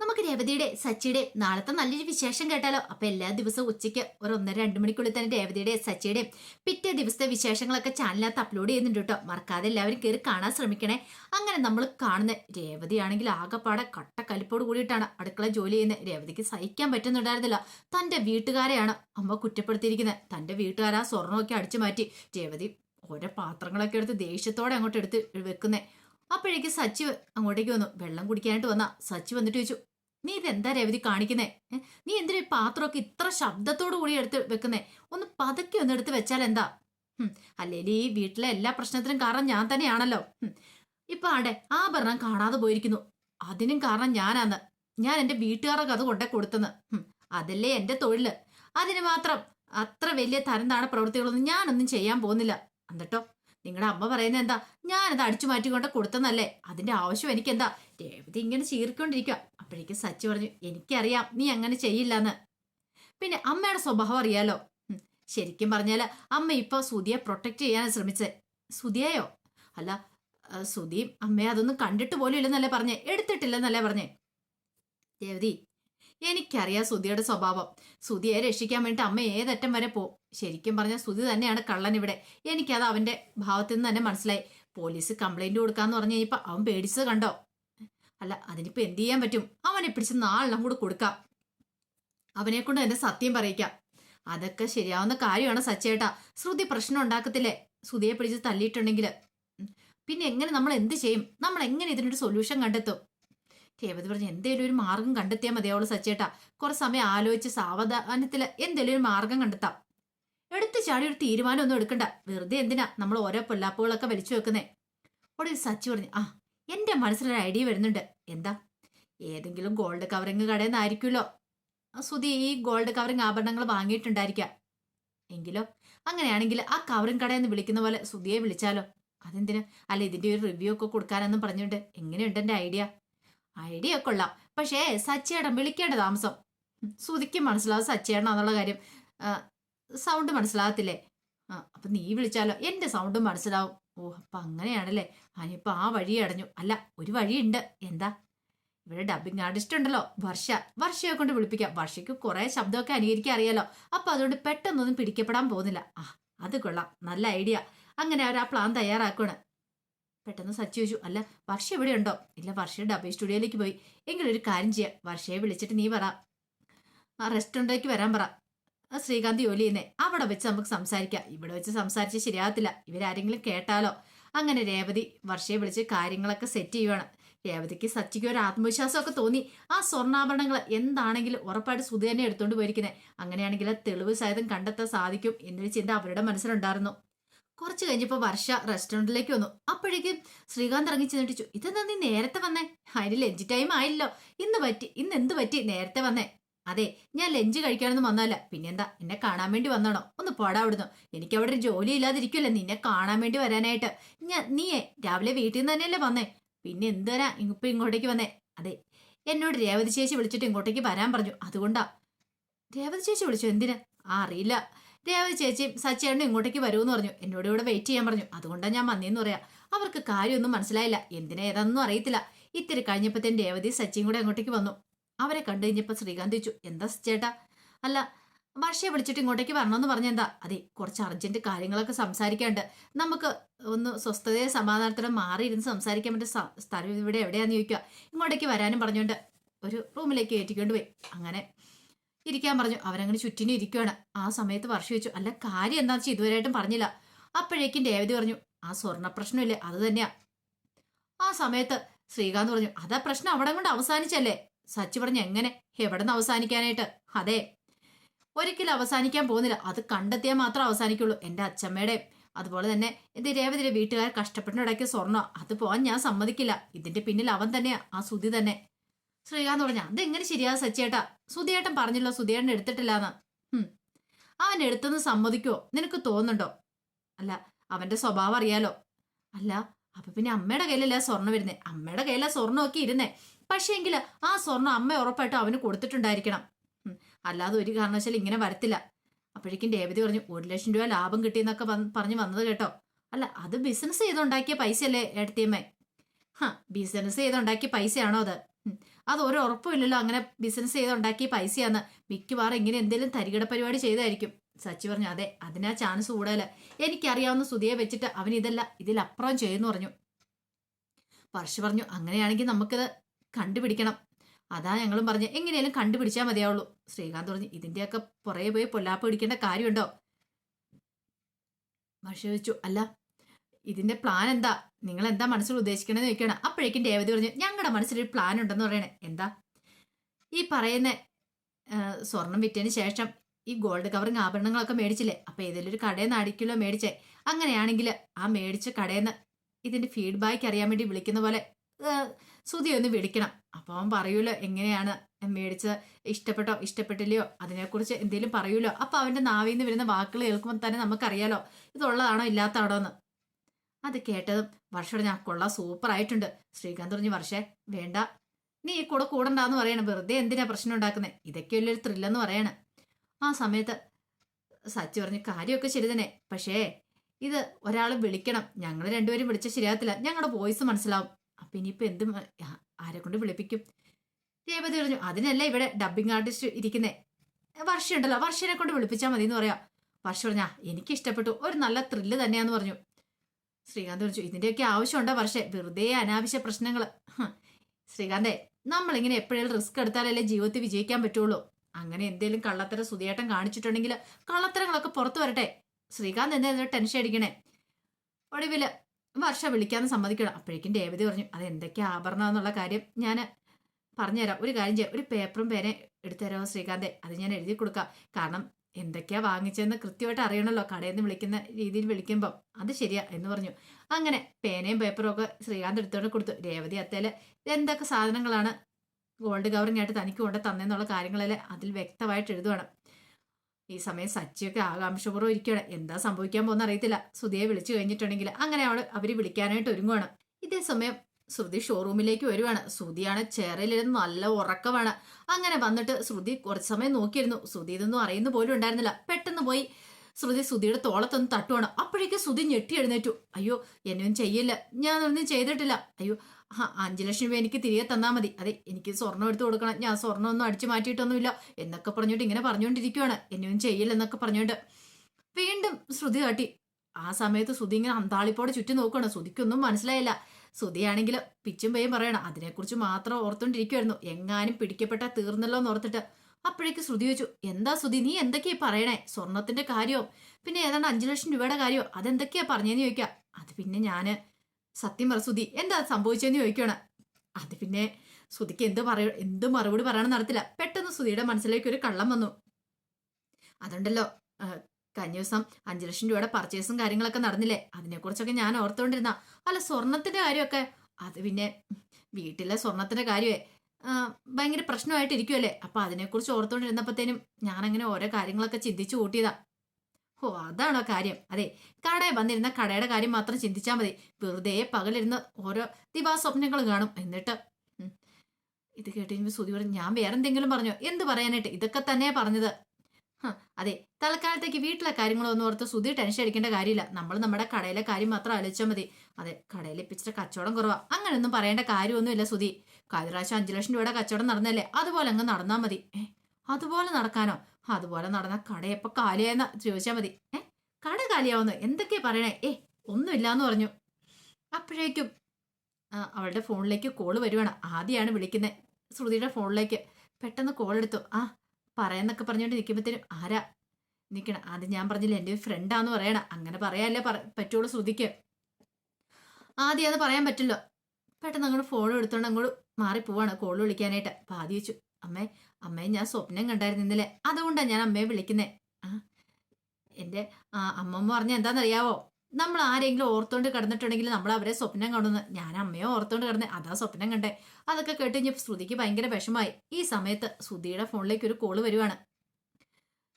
നമുക്ക് രേവതിയുടെ സച്ചിയുടെ നാളത്തെ നല്ലൊരു വിശേഷം കേട്ടാലോ? അപ്പൊ എല്ലാ ദിവസവും ഉച്ചയ്ക്ക് ഒരു ഒന്നര രണ്ട് മണിക്കുള്ളിൽ തന്നെ രേവതിയുടെ സച്ചിയുടെ പിറ്റേ ദിവസത്തെ വിശേഷങ്ങളൊക്കെ ചാനലിനകത്ത് അപ്ലോഡ് ചെയ്യുന്നുണ്ട് കേട്ടോ. മറക്കാതെ എല്ലാവരും കയറി കാണാൻ ശ്രമിക്കണേ. അങ്ങനെ നമ്മൾ കാണുന്ന രേവതിയാണെങ്കിൽ ആകെപ്പാടെ കട്ട കലിപ്പോട് കൂടിയിട്ടാണ് അടുക്കള ജോലി ചെയ്യുന്നത് രേവതിക്ക് സഹിക്കാൻ പറ്റുന്നുണ്ടായിരുന്നില്ല. തന്റെ വീട്ടുകാരെയാണ് അമ്മ കുറ്റപ്പെടുത്തിയിരിക്കുന്നത്. തന്റെ വീട്ടുകാരാ സ്വർണമൊക്കെ അടിച്ചു മാറ്റി രേവതി ഓരോ പാത്രങ്ങളൊക്കെ എടുത്ത് ദേഷ്യത്തോടെ അങ്ങോട്ട് എടുത്ത് വെക്കുന്നേ. അപ്പോഴേക്ക് സച്ചി അങ്ങോട്ടേക്ക് വന്നു. വെള്ളം കുടിക്കാനായിട്ട് വന്ന. സച്ചി വന്നിട്ട് ചോദിച്ചു നീ ഇതെന്താ രവതി കാണിക്കുന്നേ? നീ എന്തിനാ പാത്രമൊക്കെ ഇത്ര ശബ്ദത്തോടു കൂടി എടുത്ത് വെക്കുന്നേ? ഒന്ന് പതുക്കെ ഒന്ന് എടുത്ത് വെച്ചാൽ എന്താ? അല്ലെങ്കിൽ ഈ വീട്ടിലെ എല്ലാ പ്രശ്നത്തിനും കാരണം ഞാൻ തന്നെയാണല്ലോ. ഇപ്പൊ ആടെ ആഭരണം കാണാതെ പോയിരിക്കുന്നു. അതിനും കാരണം ഞാനാന്ന്. ഞാൻ എന്റെ വീട്ടുകാർക്ക് അത് കൊണ്ടേ കൊടുത്തെന്ന്. അതല്ലേ എന്റെ തൊഴിൽ. അതിന് മാത്രം അത്ര വലിയ തരം താണ പ്രവൃത്തികളൊന്നും ഞാനൊന്നും ചെയ്യാൻ പോകുന്നില്ല. എന്നിട്ടോ നിങ്ങളുടെ അമ്മ പറയുന്നത് എന്താ? ഞാനത് അടിച്ചു മാറ്റിക്കൊണ്ട് കൊടുത്തെന്നല്ലേ അതിന്റെ ആവശ്യം എനിക്കെന്താ? രേവതി ഇങ്ങനെ ചീറിക്കൊണ്ടിരിക്കുക അപ്പോഴേക്കും സച്ചി പറഞ്ഞു എനിക്കറിയാം നീ അങ്ങനെ ചെയ്യില്ലെന്ന്. പിന്നെ അമ്മയുടെ സ്വഭാവം അറിയാലോ? ശരിക്കും പറഞ്ഞാൽ അമ്മ ഇപ്പൊ സുധിയെ പ്രൊട്ടക്ട് ചെയ്യാനാണ് ശ്രമിച്ചത് സുധിയെയോ? അല്ല സുധിയും അമ്മയെ അതൊന്നും കണ്ടിട്ട് പോലും ഇല്ലെന്നല്ലേ പറഞ്ഞേ? എടുത്തിട്ടില്ലെന്നല്ലേ പറഞ്ഞേ? രേവതി എനിക്കറിയാം സുധിയുടെ സ്വഭാവം. സുധിയെ രക്ഷിക്കാൻ വേണ്ടി അമ്മ ഏതറ്റം വരെ പോകും ശരിക്കും പറഞ്ഞാൽ സുധി തന്നെയാണ് കള്ളൻ ഇവിടെ. എനിക്കത് അവന്റെ ഭാവത്തിൽ നിന്ന് തന്നെ മനസ്സിലായി. പോലീസ് കംപ്ലൈന്റ് കൊടുക്കാന്ന് പറഞ്ഞു കഴിഞ്ഞപ്പോ അവൻ പേടിച്ചത് കണ്ടോ? അല്ല അതിനിപ്പോ എന്ത് ചെയ്യാൻ പറ്റും? അവനെ പിടിച്ച് നാലെണ്ണം കൂടെ കൊടുക്കാം. അവനെ കൊണ്ട് തന്നെ സത്യം പറയിക്കാം. അതൊക്കെ ശരിയാവുന്ന കാര്യമാണ് സച്ചേട്ടാ. ശ്രുതി പ്രശ്നം ഉണ്ടാക്കത്തില്ലേ? ശ്രുതിയെ പിടിച്ച് തല്ലിയിട്ടുണ്ടെങ്കിൽ പിന്നെ എങ്ങനെ നമ്മൾ എന്ത് ചെയ്യും? നമ്മൾ എങ്ങനെ ഇതിനൊരു സൊല്യൂഷൻ കണ്ടെത്തും? രേവതി പറഞ്ഞു എന്തേലും ഒരു മാർഗം കണ്ടെത്തിയാൽ മതി അവൾ സച്ചേട്ടാ. കുറെ സമയം ആലോചിച്ച് സാവധാനത്തിൽ എന്തേലും ഒരു മാർഗം കണ്ടെത്താം. എടുത്തു ചാടി ഒരു തീരുമാനം ഒന്നും എടുക്കണ്ട. വെറുതെ എന്തിനാ നമ്മൾ ഓരോ പൊല്ലാപ്പുകളൊക്കെ വലിച്ചു വെക്കുന്നേ? ഒടുവിൽ സച്ചു പറഞ്ഞു ആ എന്റെ മനസ്സിലൊരു ഐഡിയ വരുന്നുണ്ട്. എന്താ? ഏതെങ്കിലും ഗോൾഡ് കവറിങ് കടയിൽ നിന്നായിരിക്കുമല്ലോ സുധി ഈ ഗോൾഡ് കവറിങ് ആഭരണങ്ങൾ വാങ്ങിയിട്ടുണ്ടായിരിക്കാം. എങ്കിലോ? അങ്ങനെയാണെങ്കിൽ ആ കവറിങ് കടയിൽ നിന്ന് വിളിക്കുന്ന പോലെ സുധിയെ വിളിച്ചാലോ? അതെന്തിന്? അല്ല ഇതിന്റെ ഒരു റിവ്യൂ ഒക്കെ കൊടുക്കാനെന്നും പറഞ്ഞിട്ടുണ്ട് എങ്ങനെയുണ്ട് എന്റെ ഐഡിയ? ഐഡിയ കൊള്ളാം. പക്ഷേ സച്ചേട്ടൻ വിളിക്കേണ്ട താമസം. ശ്രുതിക്ക് മനസ്സിലാവും സച്ചേട്ടൻ സച്ചേടനാന്നുള്ള കാര്യം സൗണ്ട് മനസ്സിലാകത്തില്ലേ? ആ അപ്പൊ നീ വിളിച്ചാലോ? എന്റെ സൗണ്ടും മനസ്സിലാവും. ഓ അപ്പൊ അങ്ങനെയാണല്ലേ? അനിയിപ്പൊ ആ വഴി അടഞ്ഞു. അല്ല ഒരു വഴിയുണ്ട്. എന്താ? ഇവിടെ ഡബിങ് ആർട്ടിസ്റ്റ് ഉണ്ടല്ലോ വർഷ. വർഷയെ കൊണ്ട് വിളിപ്പിക്കാം. വർഷയ്ക്ക് കുറെ ശബ്ദമൊക്കെ അനുകരിക്കാൻ അറിയാലോ. അപ്പൊ അതുകൊണ്ട് പെട്ടെന്നൊന്നും പിടിക്കപ്പെടാൻ പോകുന്നില്ല. ആ അത് കൊള്ളാം. നല്ല ഐഡിയ. അങ്ങനെ അവർ ആ പ്ലാൻ തയ്യാറാക്കുകയാണ് പെട്ടെന്ന് സച്ചി ചോദിച്ചു അല്ല വർഷ ഇവിടെ ഉണ്ടോ ഇല്ല വർഷ ഡബിങ് സ്റ്റുഡിയോയിലേക്ക് പോയി. എങ്കിലൊരു കാര്യം ചെയ്യാം. വർഷയെ വിളിച്ചിട്ട് നീ പറ. ആ റെസ്റ്റോറന്റിലേക്ക് വരാൻ പറ. ശ്രീകാന്ത് ജോലി ചെയ്യുന്നേ. അവിടെ വെച്ച് നമുക്ക് സംസാരിക്കാം. ഇവിടെ വെച്ച് സംസാരിച്ച് ശരിയാകത്തില്ല. ഇവരാരെങ്കിലും കേട്ടാലോ? അങ്ങനെ രേവതി വർഷയെ വിളിച്ച് കാര്യങ്ങളൊക്കെ സെറ്റ് ചെയ്യുവാണ്. രേവതിക്ക് സച്ചിക്ക് ഒരു ആത്മവിശ്വാസമൊക്കെ തോന്നി. ആ സ്വർണാഭരണങ്ങൾ എന്താണെങ്കിലും ഉറപ്പായിട്ട് സുധി തന്നെ എടുത്തുകൊണ്ട് പോയിരിക്കുന്നത് അങ്ങനെയാണെങ്കിൽ തെളിവ് സഹിതം കണ്ടെത്താൻ സാധിക്കും എന്നൊരു ചിന്ത അവരുടെ മനസ്സിലുണ്ടായിരുന്നു. കുറച്ച് കഴിഞ്ഞപ്പോൾ വർഷ റെസ്റ്റോറന്റിലേക്ക് വന്നു. അപ്പോഴേക്കും ശ്രീകാന്ത് ഇറങ്ങി ചെന്നിട്ട് ചോ- ഇതെന്താ നീ നേരത്തെ വന്നേ? അതിന് ലഞ്ച് ടൈം ആയില്ലോ. ഇന്ന് പറ്റി ഇന്ന് എന്ത് പറ്റി? നേരത്തെ വന്നേ. അതെ ഞാൻ ലഞ്ച് കഴിക്കാനൊന്നും വന്നതല്ല. പിന്നെന്താ? എന്നെ കാണാൻ വേണ്ടി വന്നോണോ ഒന്ന് പോടാ അവിടുന്ന്. എനിക്ക് അവിടെ ഒരു ജോലി ഇല്ലാതിരിക്കുമല്ലോ നിന്നെ കാണാൻ വേണ്ടി വരാനായിട്ട്. ഞാൻ നീയേ രാവിലെ വീട്ടിൽ നിന്ന് തന്നെയല്ലേ വന്നേ? പിന്നെ എന്തുവരാ ഇപ്പൊ ഇങ്ങോട്ടേക്ക് വന്നേ? അതെ എന്നോട് രേവതി ചേച്ചി വിളിച്ചിട്ട് ഇങ്ങോട്ടേക്ക് വരാൻ പറഞ്ഞു. അതുകൊണ്ടാ. രേവതി ചേച്ചി വിളിച്ചു? എന്തിനാ? ആ അറിയില്ല. രേവതി ചേച്ചിയും സച്ചേട്ടനും ഇങ്ങോട്ടേക്ക് വരുമെന്ന് പറഞ്ഞു. എന്നോട് ഇവിടെ വെയിറ്റ് ചെയ്യാൻ പറഞ്ഞു. അതുകൊണ്ടാണ് ഞാൻ വന്നേന്ന് പറയാം. അവർക്ക് കാര്യമൊന്നും മനസ്സിലായില്ല. എന്തിനാ ഏതാണെന്നും അറിയത്തില്ല. ഇത്തിരി കഴിഞ്ഞപ്പോഴത്തേന് രേവതി സച്ചിയും കൂടെ അങ്ങോട്ടേക്ക് വന്നു. അവരെ കണ്ടു കഴിഞ്ഞപ്പോൾ ശ്രീകാന്ത് ചോദിച്ചു എന്താ സച്ചേട്ടാ? അല്ല വർഷയെ വിളിച്ചിട്ട് ഇങ്ങോട്ടേക്ക് വരണമെന്ന് പറഞ്ഞെന്താ അതെ കുറച്ച് അർജന്റ് കാര്യങ്ങളൊക്കെ സംസാരിക്കാണ്ട് നമുക്ക് ഒന്ന് സ്വസ്ഥതയെ സമാധാനത്തോടെ മാറിയിരുന്ന് സംസാരിക്കാൻ പറ്റിയ സ- സ്ഥലം ഇവിടെ എവിടെയാന്ന് ചോദിക്കുക ഇങ്ങോട്ടേക്ക് വരാനും പറഞ്ഞുകൊണ്ട് ഒരു റൂമിലേക്ക് കയറ്റിക്കൊണ്ട് പോയി. അങ്ങനെ ഇരിക്കാൻ പറഞ്ഞു. അവരങ്ങനെ ചുറ്റിനും ഇരിക്കുകയാണ് ആ സമയത്ത് വർഷം വെച്ചു അല്ല കാര്യം എന്താണെന്ന് വെച്ചാൽ ഇതുവരെയായിട്ടും പറഞ്ഞില്ല. അപ്പോഴേക്കും രേവതി പറഞ്ഞു ആ സ്വർണ പ്രശ്നമില്ലേ അത് തന്നെയാ. ആ സമയത്ത് ശ്രീകാന്ത് പറഞ്ഞു അതാ പ്രശ്നം അവിടെ കൊണ്ട് അവസാനിച്ചല്ലേ? സച്ചി പറഞ്ഞു എങ്ങനെ? എവിടെ നിന്ന് അവസാനിക്കാനായിട്ട്? അതെ ഒരിക്കലും അവസാനിക്കാൻ പോകുന്നില്ല. അത് കണ്ടെത്തിയാൽ മാത്രം അവസാനിക്കുള്ളൂ എന്റെ അച്ഛമ്മയുടെ അതുപോലെ തന്നെ എന്റെ രേവതിയുടെ വീട്ടുകാർ കഷ്ടപ്പെട്ടിടയ്ക്ക് സ്വർണം അത് പോവാൻ ഞാൻ സമ്മതിക്കില്ല. ഇതിന്റെ പിന്നിൽ അവൻ തന്നെയാ ആ സുതി തന്നെ. ശ്രീകാന്ത് പറഞ്ഞു അതെങ്ങനെ ശരിയാ സച്ചേട്ടാ സുധിയേട്ടൻ പറഞ്ഞല്ലോ സുധിയേട്ടൻ എടുത്തിട്ടില്ലാന്ന്. അവൻ എടുത്തെന്ന് സമ്മതിക്കോ നിനക്ക് തോന്നുന്നുണ്ടോ? അല്ല അവന്റെ സ്വഭാവം അറിയാലോ. അല്ല അപ്പൊ പിന്നെ അമ്മയുടെ കയ്യിലല്ല സ്വർണം വരുന്നേ? അമ്മയുടെ കയ്യിലാ സ്വർണമൊക്കെ ഇരുന്നേ. പക്ഷേങ്കിൽ ആ സ്വർണം അമ്മ ഉറപ്പായിട്ടും അവന് കൊടുത്തിട്ടുണ്ടായിരിക്കണം. അല്ലാതെ ഒരു കാരണവശാലും ഇങ്ങനെ വരത്തില്ല. അപ്പോഴേക്കും രേവതി പറഞ്ഞു ഒരു ലക്ഷം രൂപ ലാഭം കിട്ടിയെന്നൊക്കെ പറഞ്ഞു വന്നത് കേട്ടോ. അല്ല അത് ബിസിനസ് ചെയ്തുണ്ടാക്കിയ പൈസയല്ലേ ഏടത്തിയമ്മേ ഹാ ബിസിനസ് ചെയ്തുണ്ടാക്കിയ പൈസയാണോ അത്. അത് ഒരു ഉറപ്പുമില്ലല്ലോ. അങ്ങനെ ബിസിനസ് ചെയ്ത് ഉണ്ടാക്കിയ പൈസയാന്ന് മിക്കവാറും ഇങ്ങനെ എന്തെങ്കിലും തരികിട പരിപാടി ചെയ്തായിരിക്കും. സച്ചി പറഞ്ഞു അതെ അതിനാ ചാൻസ് കൂടുതൽ എനിക്കറിയാവുന്ന സുതിയെ വെച്ചിട്ട് അവൻ ഇതല്ല ഇതിലപ്പുറം ചെയ്യുന്നു പറഞ്ഞു. വർഷ പറഞ്ഞു അങ്ങനെയാണെങ്കിൽ നമുക്കിത് കണ്ടുപിടിക്കണം. അതാ ഞങ്ങളും പറഞ്ഞു എങ്ങനെയാലും കണ്ടുപിടിച്ചാൽ മതിയാവുള്ളൂ. ശ്രീകാന്ത് പറഞ്ഞു ഇതിന്റെയൊക്കെ പുറകെ പോയി പൊല്ലാപ്പ് പിടിക്കേണ്ട കാര്യമുണ്ടോ? വർഷ വെച്ചു അല്ല ഇതിന്റെ പ്ലാൻ എന്താ? നിങ്ങൾ എന്താ മനസ്സിൽ ഉദ്ദേശിക്കണമെന്ന് ചോദിക്കണം അപ്പോഴേക്കും രേവതി പറഞ്ഞു ഞങ്ങളുടെ മനസ്സിലൊരു പ്ലാൻ ഉണ്ടെന്ന് പറയണേ. എന്താ? ഈ പറയുന്ന സ്വർണം വിറ്റതിന് ശേഷം ഈ ഗോൾഡ് കവറിങ് ആഭരണങ്ങളൊക്കെ മേടിച്ചില്ലേ? അപ്പൊ ഏതെങ്കിലും ഒരു കടയിൽ നിന്ന് അടിക്കലോ മേടിച്ചേ? അങ്ങനെയാണെങ്കിൽ ആ മേടിച്ച കടയിൽ നിന്ന് ഇതിന്റെ ഫീഡ്ബാക്ക് അറിയാൻ വേണ്ടി വിളിക്കുന്ന പോലെ സുതി ഒന്ന് വിളിക്കണം. അപ്പൊ അവൻ പറയൂലോ എങ്ങനെയാണ് മേടിച്ച ഇഷ്ടപ്പെട്ടോ ഇഷ്ടപ്പെട്ടില്ലയോ? അതിനെക്കുറിച്ച് എന്തെങ്കിലും പറയൂലോ? അപ്പൊ അവന്റെ നാവിൽ നിന്ന് വരുന്ന വാക്കുകൾ കേൾക്കുമ്പോൾ തന്നെ നമുക്കറിയാലോ ഇതുള്ളതാണോ ഇല്ലാത്തതാണോ എന്ന് അത് കേട്ടതും വർഷയുടെ ഞാൻ കൊള്ളാം സൂപ്പർ ആയിട്ടുണ്ട്. ശ്രീകാന്ത് പറഞ്ഞു വർഷേ വേണ്ട. നീ ഈ കൂടെ കൂടണ്ടാന്ന് പറയണം. വെറുതെ എന്തിനാ പ്രശ്നം ഉണ്ടാക്കുന്നത് ഇതൊക്കെ വലിയൊരു ത്രില്ലെന്ന് പറയണം. ആ സമയത്ത് സച്ചി പറഞ്ഞു കാര്യമൊക്കെ ശരി തന്നെ. പക്ഷേ ഇത് ഒരാൾ വിളിക്കണം. ഞങ്ങൾ രണ്ടുപേരും വിളിച്ച ശരിയാകത്തില്ല. ഞങ്ങളുടെ വോയിസ് മനസ്സിലാവും. അപ്പൊ ഇനിയിപ്പോ എന്ത് ആരെ കൊണ്ട് വിളിപ്പിക്കും? രേവതി പറഞ്ഞു അതിനല്ല ഇവിടെ ഡബിങ് ആർട്ടിസ്റ്റ് ഇരിക്കുന്നേ. വർഷ ഉണ്ടല്ലോ വർഷനെ കൊണ്ട് വിളിപ്പിച്ചാൽ മതി എന്ന് പറയാം. വർഷ പറഞ്ഞാ എനിക്ക് ഇഷ്ടപ്പെട്ടു ഒരു നല്ല ത്രില്ല് തന്നെയാന്ന് പറഞ്ഞു. ശ്രീകാന്ത് വിളിച്ചു ഇതിന്റെയൊക്കെ ആവശ്യമുണ്ടോ പക്ഷേ വെറുതെ അനാവശ്യ പ്രശ്നങ്ങൾ ശ്രീകാന്തേ നമ്മളിങ്ങനെ എപ്പോഴും റിസ്ക് എടുത്താലല്ലേ ജീവിതത്തിൽ വിജയിക്കാൻ പറ്റുള്ളൂ. അങ്ങനെ എന്തേലും കള്ളത്തര സുതിയേട്ടം കാണിച്ചിട്ടുണ്ടെങ്കിൽ കള്ളത്തരങ്ങളൊക്കെ പുറത്തു വരട്ടെ. ശ്രീകാന്ത് എന്തായാലും ടെൻഷൻ അടിക്കണേ? ഒടുവിൽ വർഷ വിളിക്കാന്ന് സമ്മതിക്കണം. അപ്പോഴേക്കും ദേവതി പറഞ്ഞു അത് എന്തൊക്കെയാ ആഭരണം എന്നുള്ള കാര്യം ഞാൻ പറഞ്ഞുതരാം. ഒരു കാര്യം ചെയ്യാം. ഒരു പേപ്പറും പേനെ എടുത്തു തരാമോ ശ്രീകാന്തേ? അത് ഞാൻ എഴുതി കൊടുക്കാം. കാരണം എന്തൊക്കെയാ വാങ്ങിച്ചതെന്ന് കൃത്യമായിട്ട് അറിയണമല്ലോ കടയിൽ നിന്ന് വിളിക്കുന്ന രീതിയിൽ വിളിക്കുമ്പം അത് ശരിയാ എന്ന് പറഞ്ഞു. അങ്ങനെ പേനയും പേപ്പറും ഒക്കെ ശ്രീകാന്ത് എടുത്തോണ്ട് കൊടുത്തു. രേവതി അത്തേൽ എന്തൊക്കെ സാധനങ്ങളാണ്? ഗോൾഡ് കവറിംഗ് ആയിട്ട് തനിക്ക് കൊണ്ട് തന്നെന്നുള്ള കാര്യങ്ങളെല്ലാം അതിൽ വ്യക്തമായിട്ട് എഴുതുവാണ്. ഈ സമയം സച്ചിയൊക്കെ ആകാംക്ഷപൂർവം ഇരിക്കുകയാണ് എന്താ സംഭവിക്കാൻ പോകുന്ന അറിയത്തില്ല സുധിയെ വിളിച്ചു കഴിഞ്ഞിട്ടുണ്ടെങ്കിൽ അങ്ങനെ അവൾ അവർ വിളിക്കാനായിട്ട് ഒരുങ്ങുവാണ്. ഇതേ സമയം ശ്രുതി ഷോറൂമിലേക്ക് വരുവാണ്. ശ്രുതിയാണ് ചേറിലിരുന്ന് നല്ല ഉറക്കമാണ്. അങ്ങനെ വന്നിട്ട് ശ്രുതി കുറച്ച് സമയം നോക്കിയിരുന്നു. ശ്രുതി ഇതൊന്നും അറിയുന്ന പോലും ഉണ്ടായിരുന്നില്ല. പെട്ടെന്ന് പോയി ശ്രുതി ശ്രുതിയുടെ തോളത്തൊന്ന് തട്ടുവാണ്. അപ്പോഴേക്കും ശ്രുതി ഞെട്ടി എഴുന്നേറ്റു. അയ്യോ എന്നൊന്നും ചെയ്യില്ല. ഒന്നും ചെയ്തിട്ടില്ല. അയ്യോ ആ അഞ്ചു ലക്ഷം രൂപ എനിക്ക് തിരികെ തന്നാൽ മതി. അതെ എനിക്ക് സ്വർണം എടുത്തു കൊടുക്കണം. ഞാൻ സ്വർണം ഒന്നും അടിച്ചു മാറ്റിയിട്ടൊന്നുമില്ല. എന്നൊക്കെ പറഞ്ഞുകൊണ്ട് ഇങ്ങനെ പറഞ്ഞുകൊണ്ടിരിക്കുവാണ്. എന്നൊന്നും ചെയ്യില്ല എന്നൊക്കെ പറഞ്ഞുകൊണ്ട്. വീണ്ടും ശ്രുതി കാട്ടി. ആ സമയത്ത് സുധി ഇങ്ങനെ അന്താളിപ്പോടെ ചുറ്റി നോക്കണം സുധിക്കൊന്നും മനസ്സിലായില്ല. സുധിയാണെങ്കിൽ പിച്ചും പേയും പറയണം അതിനെക്കുറിച്ച് മാത്രം ഓർത്തോണ്ടിരിക്കുവായിരുന്നു. എങ്ങാനും പിടിക്കപ്പെട്ട തീർന്നല്ലോ എന്ന് ഓർത്തിട്ട്. അപ്പോഴേക്ക് ശ്രുതി ചോദിച്ചു എന്താ ശ്രുതി നീ എന്തൊക്കെയാ പറയണേ? സ്വർണത്തിന്റെ കാര്യമോ പിന്നെ ഏതാണ്ട് അഞ്ചു ലക്ഷം രൂപയുടെ കാര്യോ? അതെന്തൊക്കെയാ പറഞ്ഞേന്ന് ചോദിക്കാം? അത് പിന്നെ ഞാൻ സത്യം പറ ശ്രുതി. എന്താ സംഭവിച്ചതെന്ന് ചോദിക്കുകയാണ് അത് പിന്നെ ശ്രുതിക്ക് എന്ത് പറയ എന്ത് മറുപടി പറയണം നടത്തില്ല പെട്ടെന്ന് ശ്രുതിയുടെ മനസ്സിലേക്ക് ഒരു കള്ളം വന്നു. അതുണ്ടല്ലോ കഴിഞ്ഞ ദിവസം അഞ്ചു ലക്ഷം രൂപയുടെ പർച്ചേസും കാര്യങ്ങളൊക്കെ നടന്നില്ലേ? അതിനെക്കുറിച്ചൊക്കെ ഞാൻ ഓർത്തുകൊണ്ടിരുന്ന അല്ല സ്വർണത്തിന്റെ കാര്യമൊക്കെ. അത് പിന്നെ വീട്ടിലെ സ്വർണത്തിന്റെ കാര്യമേ. ഭയങ്കര പ്രശ്നമായിട്ടിരിക്കുമല്ലേ അപ്പൊ അതിനെക്കുറിച്ച് ഓർത്തുകൊണ്ടിരുന്നപ്പോഴത്തേനും ഞാനങ്ങനെ ഓരോ കാര്യങ്ങളൊക്കെ ചിന്തിച്ചു കൂട്ടിയതാ. ഓ അതാണോ കാര്യം? അതെ കടയിൽ വന്നിരുന്ന കടയുടെ കാര്യം മാത്രം ചിന്തിച്ചാൽ മതി. വെറുതെ പകലിരുന്ന് ഓരോ ദിവാസ്വപ്നങ്ങൾ കാണും. എന്നിട്ട് ഇത് കേട്ട് സുതി പറഞ്ഞു ഞാൻ വേറെ എന്തെങ്കിലും പറഞ്ഞോ? എന്ത് പറയാനായിട്ട്? ഇതൊക്കെ തന്നെയാ പറഞ്ഞത്. അതെ. തൽക്കാലത്തേക്ക് വീട്ടിലെ കാര്യങ്ങളൊന്നും ഓർത്ത് സുതി ടെൻഷൻ അടിക്കേണ്ട കാര്യമില്ല. നമ്മൾ നമ്മുടെ കടയിലെ കാര്യം മാത്രം ആലോചിച്ചാൽ മതി. അതെ കടയിൽ ഇപ്പിച്ചിട്ട് കച്ചവടം കുറവാ. അങ്ങനെയൊന്നും പറയേണ്ട കാര്യമൊന്നുമില്ല സുതി കഴിഞ്ഞ പ്രാവശ്യം അഞ്ചു ലക്ഷം രൂപയുടെ കച്ചവടം നടന്നല്ലേ? അതുപോലെ അങ്ങ് നടന്നാൽ മതി. അതുപോലെ നടക്കാനോ? അതുപോലെ നടന്ന കട എപ്പോ കാലിയായെന്ന് ചോദിച്ചാൽ മതി. ഏ കട കാലിയാവുന്നു? എന്തൊക്കെയാ പറയണേ? ഏ ഒന്നുമില്ലാന്ന് പറഞ്ഞു. അപ്പോഴേക്കും അവളുടെ ഫോണിലേക്ക് കോൾ വരുവാണ്. ആദ്യമാണ് വിളിക്കുന്നത് ശ്രുതിയുടെ ഫോണിലേക്ക് പെട്ടെന്ന് കോൾ എടുത്തു. ആ പറയാന്നൊക്കെ പറഞ്ഞുകൊണ്ട് നിൽക്കുമ്പോഴത്തേനും ആരാ? നിൽക്കണം അത് ഞാൻ പറഞ്ഞില്ല എന്റെ ഒരു ഫ്രണ്ടാന്ന് പറയണം. അങ്ങനെ പറയാല്ലേ പറ പറ്റുള്ളൂ ശ്രുതിക്ക്. ആദ്യം അത് പറയാൻ പറ്റില്ല. പെട്ടെന്ന് അങ്ങോട്ട് ഫോൺ എടുത്തോണ്ട് അങ്ങോട്ട് മാറി പോവാണ് കോൾ വിളിക്കാനായിട്ട്. അപ്പം ആദ്യം ചോദിച്ചു അമ്മേ അമ്മയെ ഞാൻ സ്വപ്നം കണ്ടായിരുന്നു ഇന്നലെ. അതുകൊണ്ടാണ് ഞാൻ അമ്മയെ വിളിക്കുന്നത് എന്റെ അമ്മമ്മ പറഞ്ഞ എന്താണെന്നറിയാവോ നമ്മൾ ആരെങ്കിലും ഓർത്തോണ്ട് കിടന്നിട്ടുണ്ടെങ്കിൽ നമ്മൾ അവരെ സ്വപ്നം കാണുന്നത് ഞാൻ അമ്മയോ ഓർത്തോണ്ട് കിടന്നേ. അതാ സ്വപ്നം കണ്ടേ. അതൊക്കെ കേട്ട് കഴിഞ്ഞപ്പോൾ ശ്രുതിക്ക് ഭയങ്കര വിഷമായി ഈ സമയത്ത് ശ്രുതിയുടെ ഫോണിലേക്ക് ഒരു കോൾ വരുവാണ്.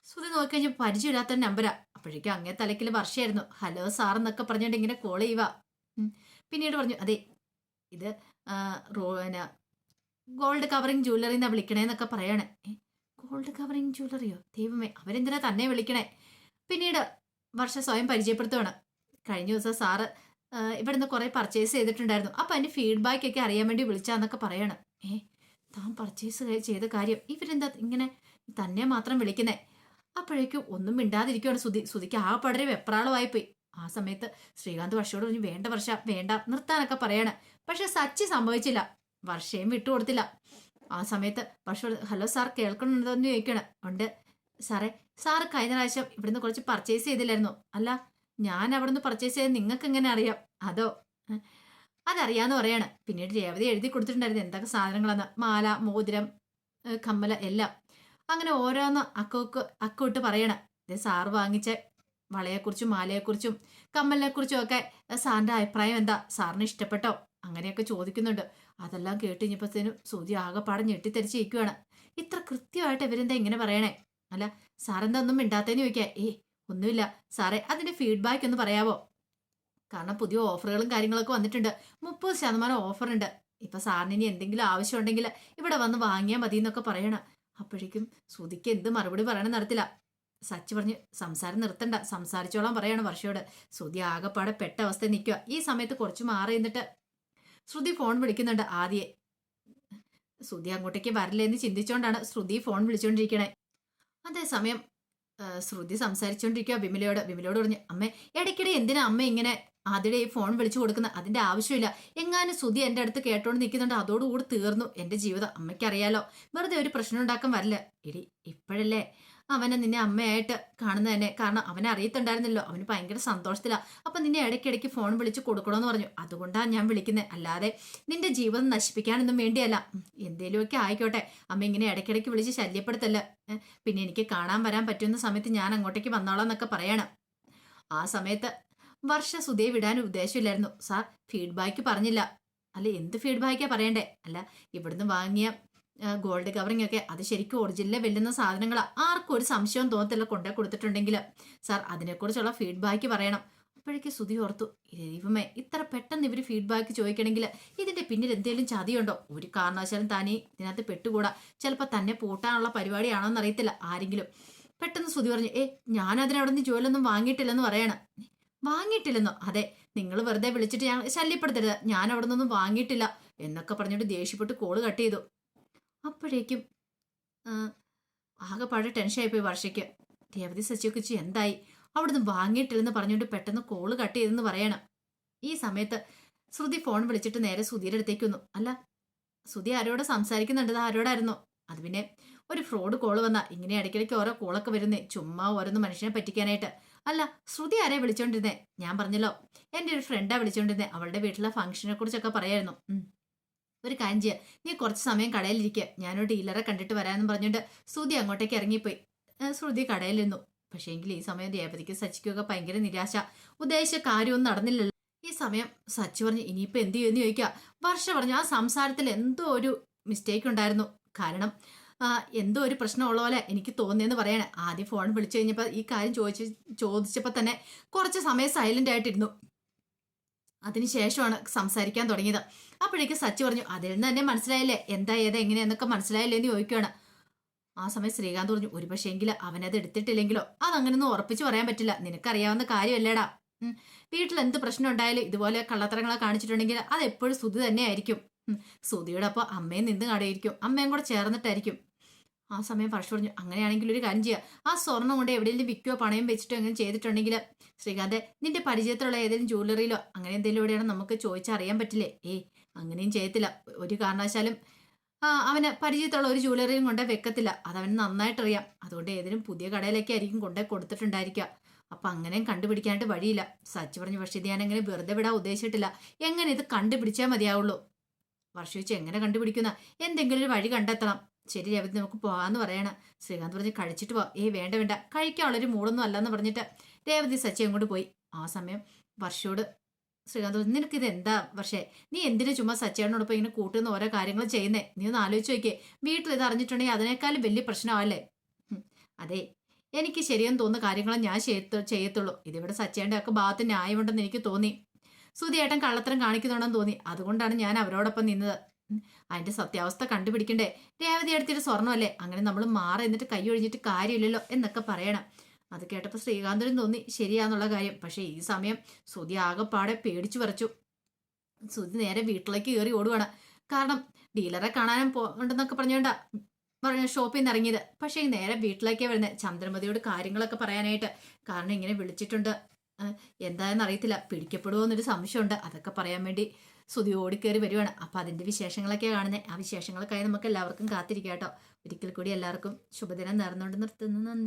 ശ്രുതി നോക്കി കഴിഞ്ഞപ്പോൾ പരിചയമില്ലാത്ത നമ്പരാ അപ്പോഴേക്കും അങ്ങേ തലക്കിൽ വർഷയായിരുന്നു. ഹലോ സാർ എന്നൊക്കെ പറഞ്ഞുകൊണ്ട് ഇങ്ങനെ കോൾ ചെയ്യുക പിന്നീട് പറഞ്ഞു അതെ ഇത് റോന ഗോൾഡ് കവറിങ് ജ്വല്ലറി എന്നാ വിളിക്കണേന്നൊക്കെ പറയാണ്. ഗോൾഡ് കവറിങ് ജ്വല്ലറിയോ ദൈവമേ അവരെന്തിനാ തന്നെ വിളിക്കണേ? പിന്നീട് വർഷ സ്വയം പരിചയപ്പെടുത്തുവാണ്. കഴിഞ്ഞ ദിവസം സാറ് ഇവിടുന്ന് കുറെ പർച്ചേസ് ചെയ്തിട്ടുണ്ടായിരുന്നു. അപ്പൊ അതിന്റെ ഫീഡ്ബാക്ക് ഒക്കെ അറിയാൻ വേണ്ടി വിളിച്ചാന്നൊക്കെ പറയണം. ഏ താൻ പർച്ചേസ് ചെയ്ത കാര്യം ഇവരെന്താ ഇങ്ങനെ തന്നെ മാത്രം വിളിക്കുന്നേ? അപ്പോഴേക്കും ഒന്നും മിണ്ടാതിരിക്കുവാണ് സുധി. സുധിക്ക് ആ പടരെ വെപ്രാളമായി പോയി ആ സമയത്ത് ശ്രീകാന്ത് വർഷയോട് പറഞ്ഞു വേണ്ട വർഷ വേണ്ട നിർത്താനൊക്കെ പറയാണ്. പക്ഷെ സച്ചി സംഭവിച്ചില്ല വർഷയും വിട്ടുകൊടുത്തില്ല ആ സമയത്ത് വർഷ ഹലോ സാർ കേൾക്കണുണ്ടോ എന്ന് ചോദിക്കണം. ഉണ്ട്. സാറേ സാറ് കഴിഞ്ഞ പ്രാവശ്യം ഇവിടുന്ന് കുറച്ച് പർച്ചേസ് ചെയ്തില്ലായിരുന്നു. അല്ല ഞാൻ അവിടുന്ന് പർച്ചേസ് ചെയ്ത് നിങ്ങൾക്ക് എങ്ങനെ അറിയാം? അതോ അതറിയാന്ന് പറയാണ്. പിന്നീട് രേവതി എഴുതി കൊടുത്തിട്ടുണ്ടായിരുന്നു എന്തൊക്കെ സാധനങ്ങളാണ് മാല മോതിരം കമ്മല എല്ലാം. അങ്ങനെ ഓരോന്ന് അക്കോക്ക് അക്കോട്ട് പറയണം. ഇത് സാറ് വാങ്ങിച്ച വളയെക്കുറിച്ചും മാലയെക്കുറിച്ചും കമ്മലിനെക്കുറിച്ചും ഒക്കെ സാറിന്റെ അഭിപ്രായം എന്താ? സാറിന് ഇഷ്ടപ്പെട്ടോ? അങ്ങനെയൊക്കെ ചോദിക്കുന്നുണ്ട്. അതെല്ലാം കേട്ട് കഴിഞ്ഞപ്പോഴത്തേനും സൂതി ആകെപ്പാടെ ഞെട്ടിത്തെരിച്ചിരിക്കുവാണ് ഇത്ര കൃത്യമായിട്ട് ഇവരെന്താ ഇങ്ങനെ പറയണേ? അല്ല സാറെന്താ ഒന്നും മിണ്ടാത്തേന്ന് ചോദിക്കാം? ഏ ഒന്നുമില്ല. സാറേ അതിന്റെ ഫീഡ്ബാക്ക് ഒന്ന് പറയാവോ? കാരണം പുതിയ ഓഫറുകളും കാര്യങ്ങളൊക്കെ വന്നിട്ടുണ്ട്. മുപ്പത് ശതമാനം ഓഫർ ഉണ്ട് ഇപ്പൊ സാറിന് ഇനി എന്തെങ്കിലും ആവശ്യമുണ്ടെങ്കിൽ ഇവിടെ വന്ന് വാങ്ങിയാൽ മതി എന്നൊക്കെ പറയണം. അപ്പോഴേക്കും സുധിക്ക് എന്ത് മറുപടി പറയണം നടത്തില്ല സച്ച് പറഞ്ഞ് സംസാരം നിർത്തണ്ട. സംസാരിച്ചോളാൻ പറയാണ് വർഷയോട്. ശ്രുതി ആകെപ്പാടെ പെട്ട അവസ്ഥ നിൽക്കുക ഈ സമയത്ത് കുറച്ച് മാറി നിന്നിട്ട് ശ്രുതി ഫോൺ വിളിക്കുന്നുണ്ട് ആദ്യേ. ശ്രുതി അങ്ങോട്ടേക്ക് വരില്ല എന്ന് ചിന്തിച്ചുകൊണ്ടാണ് ശ്രുതി ഫോൺ വിളിച്ചുകൊണ്ടിരിക്കണേ അതേസമയം ശ്രുതി സംസാരിച്ചുകൊണ്ടിരിക്കുക വിമലയോട് വിമലയോട് പറഞ്ഞു അമ്മ ഇടയ്ക്കിടെ എന്തിനാ അമ്മ ഇങ്ങനെ ആദ്യയുടെ ഈ ഫോൺ വിളിച്ചു കൊടുക്കുന്ന? അതിന്റെ ആവശ്യമില്ല. എങ്ങാനും ശ്രുതി എന്റെ അടുത്ത് കേട്ടോണ്ട് നിൽക്കുന്നുണ്ട് അതോടുകൂടി തീർന്നു. എന്റെ ജീവിതം അമ്മയ്ക്കറിയാലോ. വെറുതെ ഒരു പ്രശ്നം ഉണ്ടാക്കാൻ വരില്ല. ഇടി ഇപ്പോഴല്ലേ? അവനെ നിന്നെ അമ്മയായിട്ട് കാണുന്നത് തന്നെ കാരണം അവനെ അറിയത്തുണ്ടായിരുന്നല്ലോ. അവന് ഭയങ്കര സന്തോഷത്തിലാണ് അപ്പം നിന്നെ ഇടയ്ക്കിടയ്ക്ക് ഫോൺ വിളിച്ച് കൊടുക്കണമെന്ന് പറഞ്ഞു. അതുകൊണ്ടാണ് ഞാൻ വിളിക്കുന്നത് അല്ലാതെ നിന്റെ ജീവിതം നശിപ്പിക്കാനൊന്നും വേണ്ടിയല്ല. എന്തേലുമൊക്കെ ആയിക്കോട്ടെ. അമ്മ ഇങ്ങനെ ഇടയ്ക്കിടയ്ക്ക് വിളിച്ച് ശല്യപ്പെടുത്തല്ല. പിന്നെ എനിക്ക് കാണാൻ വരാൻ പറ്റുന്ന സമയത്ത് ഞാൻ അങ്ങോട്ടേക്ക് വന്നോളാം എന്നൊക്കെ പറയണം. ആ സമയത്ത് വർഷ സുധയെ വിടാൻ ഉദ്ദേശമില്ലായിരുന്നു സാർ ഫീഡ്ബാക്ക് പറഞ്ഞില്ല. അല്ല എന്ത് ഫീഡ്ബാക്കാ പറയണ്ടേ? അല്ല ഇവിടുന്ന് വാങ്ങിയ ഗോൾഡ് കവറിംഗ് ഒക്കെ. അത് ശരിക്കും ഒറിജിനലെ വെല്ലുന്ന സാധനങ്ങളാ. ആർക്കും ഒരു സംശയവും തോന്നത്തില്ല കൊണ്ടേ കൊടുത്തിട്ടുണ്ടെങ്കിൽ സാർ അതിനെക്കുറിച്ചുള്ള ഫീഡ്ബാക്ക് പറയണം. അപ്പോഴേക്ക് സുധി ഓർത്തു ദൈവമേ ഇത്ര പെട്ടെന്ന് ഇവർ ഫീഡ്ബാക്ക് ചോദിക്കണമെങ്കിൽ ഇതിന്റെ പിന്നിൽ എന്തെങ്കിലും ചതിയുണ്ടോ? ഒരു കാരണവശാലും താനേ ഇതിനകത്ത് പെട്ടുകൂടാ. ചിലപ്പോൾ തന്നെ പൂട്ടാനുള്ള പരിപാടിയാണോ എന്നറിയത്തില്ല ആരെങ്കിലും. പെട്ടെന്ന് സുധി പറഞ്ഞു ഏ ഞാൻ അതിനവിടെ നിന്ന് ജോലിയൊന്നും വാങ്ങിയിട്ടില്ലെന്ന് പറയണം. വാങ്ങിയിട്ടില്ലെന്നോ? അതെ നിങ്ങൾ വെറുതെ വിളിച്ചിട്ട് ഞാൻ ശല്യപ്പെടുത്തരുത്. ഞാൻ അവിടെ നിന്നൊന്നും വാങ്ങിയിട്ടില്ല. എന്നൊക്കെ പറഞ്ഞിട്ട് ദേഷ്യപ്പെട്ട് കോൾ കട്ട് ചെയ്തു. അപ്പോഴേക്കും ആകെ ആകെപ്പാടെ ടെൻഷൻ പോയി വർഷയ്ക്ക്. രേവതി സച്ചിയൊക്കെ ചി എന്തായി? അവിടുന്ന് വാങ്ങിയിട്ടില്ലെന്ന് പറഞ്ഞുകൊണ്ട് പെട്ടെന്ന് കോൾ കട്ട് ചെയ്തെന്ന് പറയണം. ഈ സമയത്ത് ശ്രുതി ഫോൺ വിളിച്ചിട്ട് നേരെ സുധിയുടെ അടുത്തേക്ക് വന്നു. അല്ല സുധി ആരോട് സംസാരിക്കുന്നുണ്ട് ആരോടായിരുന്നു? അത് പിന്നെ ഒരു ഫ്രോഡ് കോൾ വന്ന. ഇങ്ങനെ ഇടയ്ക്കിടയ്ക്ക് ഓരോ കോളൊക്കെ വരുന്നേ. ചുമ്മാ ഓരോന്ന് മനുഷ്യനെ പറ്റിക്കാനായിട്ട്. അല്ല ശ്രുതി ആരെ വിളിച്ചോണ്ടിരുന്നേ? ഞാൻ പറഞ്ഞല്ലോ. എന്റെ ഒരു ഫ്രണ്ടാ വിളിച്ചോണ്ടിരുന്നേ. അവളുടെ വീട്ടിലെ ഫംഗ്ഷനെ കുറിച്ചൊക്കെ പറയായിരുന്നു. ഒരു കാര്യം ചെയ്യാം. നീ കുറച്ച് സമയം കടയിലിരിക്കുക ഞാനൊരു ഡീലറെ കണ്ടിട്ട് വരാമെന്ന് പറഞ്ഞിട്ട് ശ്രുതി അങ്ങോട്ടേക്ക് ഇറങ്ങിപ്പോയി. ശ്രുതി കടയിലിരുന്നു. പക്ഷേങ്കിൽ ഈ സമയം രേവതിക്ക് സച്ചിക്കൊക്കെ ഭയങ്കര നിരാശ. ഉദ്ദേശിച്ച കാര്യമൊന്നും നടന്നില്ലല്ലോ. ഈ സമയം സച്ചി പറഞ്ഞു ഇനിയിപ്പോൾ എന്ത് ചെയ്യുമെന്ന് ചോദിക്കുക വർഷ പറഞ്ഞു ആ സംസാരത്തിൽ എന്തോ ഒരു മിസ്റ്റേക്ക് ഉണ്ടായിരുന്നു. കാരണം എന്തോ ഒരു പ്രശ്നമുള്ള പോലെ എനിക്ക് തോന്നിയെന്ന് പറയണേ. ആദ്യം ഫോൺ വിളിച്ചു കഴിഞ്ഞപ്പോൾ ഈ കാര്യം ചോദിച്ച് ചോദിച്ചപ്പോൾ തന്നെ കുറച്ച് സമയം സൈലന്റ് ആയിട്ടിരുന്നു. അതിനുശേഷമാണ് സംസാരിക്കാൻ തുടങ്ങിയത്. അപ്പോഴേക്ക് സച്ചി പറഞ്ഞു അതിൽ നിന്ന് തന്നെ മനസ്സിലായില്ലേ? എന്താ ഏത് എങ്ങനെയെന്നൊക്കെ മനസ്സിലായില്ലേ എന്ന് ചോദിക്കുകയാണ് ആ സമയം ശ്രീകാന്ത് പറഞ്ഞു ഒരു പക്ഷേങ്കിൽ അവനത് എടുത്തിട്ടില്ലെങ്കിലോ? അതങ്ങനൊന്നും ഉറപ്പിച്ച് പറയാൻ പറ്റില്ല. നിനക്കറിയാവുന്ന കാര്യമല്ലേടാ. വീട്ടിൽ എന്ത് പ്രശ്നം ഉണ്ടായാലും ഇതുപോലെ കള്ളത്തരങ്ങളെ കാണിച്ചിട്ടുണ്ടെങ്കിൽ അത് എപ്പോഴും സുധി തന്നെ ആയിരിക്കും ഉം. സുധിയുടെ അപ്പോൾ അമ്മയും നിന്ന് കടയിരിക്കും അമ്മയും കൂടെ ചേർന്നിട്ടായിരിക്കും. ആ സമയം പറിച്ചു പറഞ്ഞു അങ്ങനെയാണെങ്കിൽ ഒരു കാര്യം ചെയ്യുക ആ സ്വർണം കൊണ്ട് എവിടെയെങ്കിലും വിൽക്കുകയോ പണയം വെച്ചിട്ടോ എങ്ങനെ ചെയ്തിട്ടുണ്ടെങ്കിൽ ശ്രീകാന്ത് നിന്റെ പരിചയത്തിലുള്ള ഏതെങ്കിലും ജ്വല്ലറിയിലോ അങ്ങനെ എന്തെങ്കിലും എവിടെയാണോ നമുക്ക് ചോദിച്ചറിയാൻ പറ്റില്ലേ? ഏ അങ്ങനെയും ചെയ്യത്തില്ല. ഒരു കാരണവശാലും അവന് പരിചയത്തുള്ള ഒരു ജ്വല്ലറിയും കൊണ്ടേ വെക്കത്തില്ല. അതവന് നന്നായിട്ട് അറിയാം അതുകൊണ്ട് ഏതെങ്കിലും പുതിയ കടയിലേക്ക് ആയിരിക്കും കൊണ്ടേ കൊടുത്തിട്ടുണ്ടായിരിക്കുക. അപ്പം അങ്ങനെയും കണ്ടുപിടിക്കാനായിട്ട് വഴിയില്ല. സച്ച് പറഞ്ഞു പക്ഷേ ഇത് ഞാൻ വെറുതെ വിടാൻ ഉദ്ദേശിച്ചിട്ടില്ല. എങ്ങനെ ഇത് കണ്ടുപിടിച്ചാൽ മതിയാവുള്ളൂ? വർഷ വെച്ച് എങ്ങനെ കണ്ടുപിടിക്കുന്ന? എന്തെങ്കിലും ഒരു വഴി കണ്ടെത്തണം. ശരി രവതി നമുക്ക് പോകാന്ന് പറയണം. ശ്രീകാന്ത് പറഞ്ഞ് കഴിച്ചിട്ട് പോ. ഏ വേണ്ട വേണ്ട. കഴിക്കാനുള്ളൊരു മൂടൊന്നും അല്ലെന്ന് പറഞ്ഞിട്ട് രേവതി സച്ചി അങ്ങോട്ട് പോയി. ആ സമയം വർഷയോട് ശ്രീകാന്ത് പറഞ്ഞു നിനക്കിത് എന്താ പക്ഷേ നീ എന്തിനു ചുമ്മാ സച്ചേട്ടനോടൊപ്പം ഇങ്ങനെ കൂട്ടുന്ന ഓരോ കാര്യങ്ങൾ ചെയ്യുന്നേ? നീ ഒന്ന് ആലോചിച്ച് നോക്കിയേ. വീട്ടിൽ ഇത് അറിഞ്ഞിട്ടുണ്ടെങ്കിൽ അതിനേക്കാളും വലിയ പ്രശ്നമല്ലേ അതെ എനിക്ക് ശരിയെന്ന് തോന്നുന്ന കാര്യങ്ങൾ ഞാൻ ചെയ്യത്തു- ചെയ്യത്തുള്ളൂ. ഇതിവിടെ സച്ചേന്റെ ഒക്കെ ഭാഗത്ത് ന്യായമുണ്ടെന്ന് എനിക്ക് തോന്നി. സുധിയേട്ടൻ കള്ളത്തരം കാണിക്കുന്നുണ്ടെന്ന് തോന്നി. അതുകൊണ്ടാണ് ഞാൻ അവരോടൊപ്പം നിന്നത്. അതിന്റെ സത്യാവസ്ഥ കണ്ടുപിടിക്കണ്ടേ? രേവതി എടുത്തിട്ട് സ്വർണമല്ലേ അങ്ങനെ നമ്മൾ മാറി എന്നിട്ട് കൈ ഒഴിഞ്ഞിട്ട് കാര്യമില്ലല്ലോ എന്നൊക്കെ പറയണം. അത് കേട്ടപ്പോൾ ശ്രീകാന്തനും തോന്നി ശരിയാന്നുള്ള കാര്യം. പക്ഷേ ഈ സമയം സുതി ആകെപ്പാടെ പേടിച്ചു വരച്ചു സുതി നേരെ വീട്ടിലേക്ക് കയറി ഓടുവാണ്. കാരണം ഡീലറെ കാണാനും പോകണ്ടെന്നൊക്കെ പറഞ്ഞുകൊണ്ട പറഞ്ഞ ഷോപ്പിൽ നിന്ന് ഇറങ്ങിയത്. പക്ഷേ നേരെ വീട്ടിലേക്കേ വരുന്നത് ചന്ദ്രമതിയോട് കാര്യങ്ങളൊക്കെ പറയാനായിട്ട്. കാരണം ഇങ്ങനെ വിളിച്ചിട്ടുണ്ട്. എന്തായെന്ന് അറിയത്തില്ല. പിടിക്കപ്പെടുമോ എന്നൊരു സംശയമുണ്ട്. അതൊക്കെ പറയാൻ വേണ്ടി സുതി ഓടിക്കേറി വരുവാണ്. അപ്പം അതിന്റെ വിശേഷങ്ങളൊക്കെ കാണുന്നത് ആ വിശേഷങ്ങൾക്കായി നമുക്ക് എല്ലാവർക്കും കാത്തിരിക്കാം കേട്ടോ. ഒരിക്കൽ കൂടി എല്ലാവർക്കും ശുഭദിനം നേർന്നുകൊണ്ട് നിർത്തുന്നു. നന്ദി.